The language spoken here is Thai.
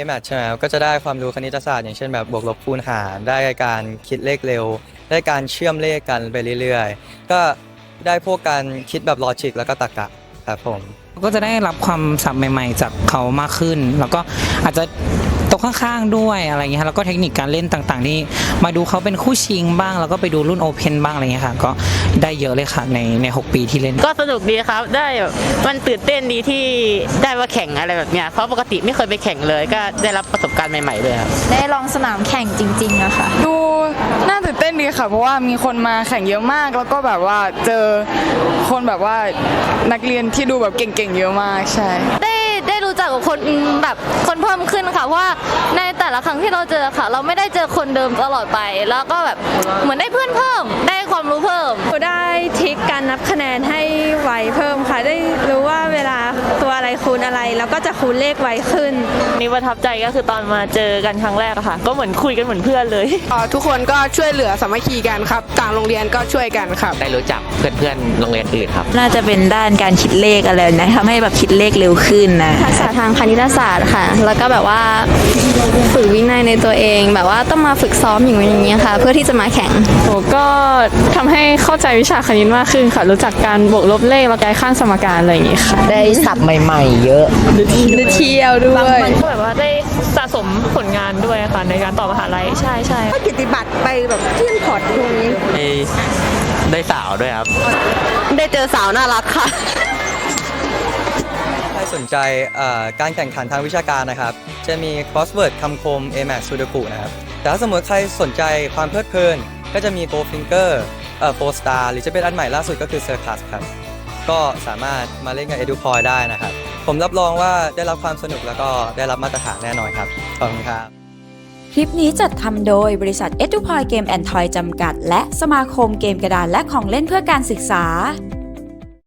AMAT ใช่ไหมครับก็จะได้ความรู้คณิตศาสตร์ อย่างเช่นแบบบวกลบคูณหารได้การคิดเลขเร็ว ได้การเชื่อมเลขกันไปเรื่อยๆ ก็ได้พวกการคิดแบบลอจิกแล้วก็ตรรกะครับผม ก็จะได้รับความศัพท์ใหม่ ๆ จากเขามากขึ้น แล้วก็อาจจะ ตกข้างๆด้วยอะไรเงี้ยค่ะแล้วก็เทคนิคการเล่นต่างๆ ที่มาดูเขาเป็นคู่ชิงบ้าง แล้วก็ไปดูรุ่นโอเพนบ้างอะไรเงี้ยค่ะ ก็ได้เยอะเลยค่ะในใน 6 ปีที่เล่น ก็สนุกดีครับ ได้แบบมันตื่นเต้นดีที่ได้มาแข่งอะไรแบบเนี้ยเพราะปกติไม่เคยไปแข่งเลยก็ได้รับประสบการณ์ใหม่ๆเลยครับได้ลองสนามแข่งจริงๆอะค่ะดูน่าตื่นเต้นดีค่ะ เพราะว่ามีคนมาแข่งเยอะมาก แล้วก็แบบว่าเจอคนแบบว่านักเรียนที่ดูแบบเก่งๆเยอะมากใช่ได้ได้รู้จักกับคนแบบ คนเพิ่มขึ้นค่ะเพราะว่าในแต่ละครั้งที่เราเจอค่ะ เราไม่ได้เจอคนเดิมตลอดไป แล้วก็แบบเหมือนได้เพื่อนเพิ่ม ได้ความรู้เพิ่ม ได้ทริคการนับคะแนนให้ไวเพิ่มค่ะ ได้รู้ว่าเวลา อะไรคูณอะไร แล้วก็จะคูณเลขไวขึ้น นี่ประทับใจก็คือตอนมาเจอกันครั้งแรกอะค่ะ ก็เหมือนคุยกันเหมือนเพื่อนเลยทุกคนก็ช่วยเหลือสามัคคีกันครับ ต่างโรงเรียนก็ช่วยกันครับ ได้รู้จักเพื่อนๆโรงเรียนอื่นครับ น่าจะเป็นด้านการคิดเลขอะไรนะทำให้แบบคิดเลขเร็วขึ้นนะทักษะทางคณิตศาสตร์ค่ะ แล้วก็แบบว่าฝึกวินัยในตัวเอง แบบว่าต้องมาฝึกซ้อมอย่างนี้อย่างนี้ยค่ะ เพื่อที่จะมาแข่งโอ้ก็ทำให้เข้าใจวิชาคณิตมากขึ้นค่ะ รู้จักการบวกลบเลขแล้วกายข้างสมการอะไรอย่างงี้ค่ะ ได้ศัพท์ใหม่ ๆ เยอะได้เที่ยวด้วยมันก็แบบว่าได้สะสมผลงานด้วยค่ะในการต่อมหาลัยใช่ใช่กิติบัตรไปแบบเที่ยนพอร์ตตรงนี้ ได้ได้สาวด้วยครับ ได้เจอสาวน่ารักค่ะ ใครสนใจเอ่อการแข่งขันทางวิชาการนะครับ จะมี crossword คำคม AMAT Sudoku นะครับ แต่ถ้าสมมติใครสนใจความเพลิดเพลิน ก็จะมี Go Finger เอ่อ Four Star หรือจะเป็นอันใหม่ล่าสุดก็คือ Circus ครับ ก็สามารถมาเล่นกับ EduPoint ได้นะครับ ผมรับรองว่าได้รับความสนุกแล้วก็ได้รับมาตรฐานแน่นอนครับ ขอบคุณครับ คลิปนี้จัดทำโดยบริษัท e d u p o i Game and Toy จำกัด และสมาคมเกมกระดานและของเล่นเพื่อการศึกษา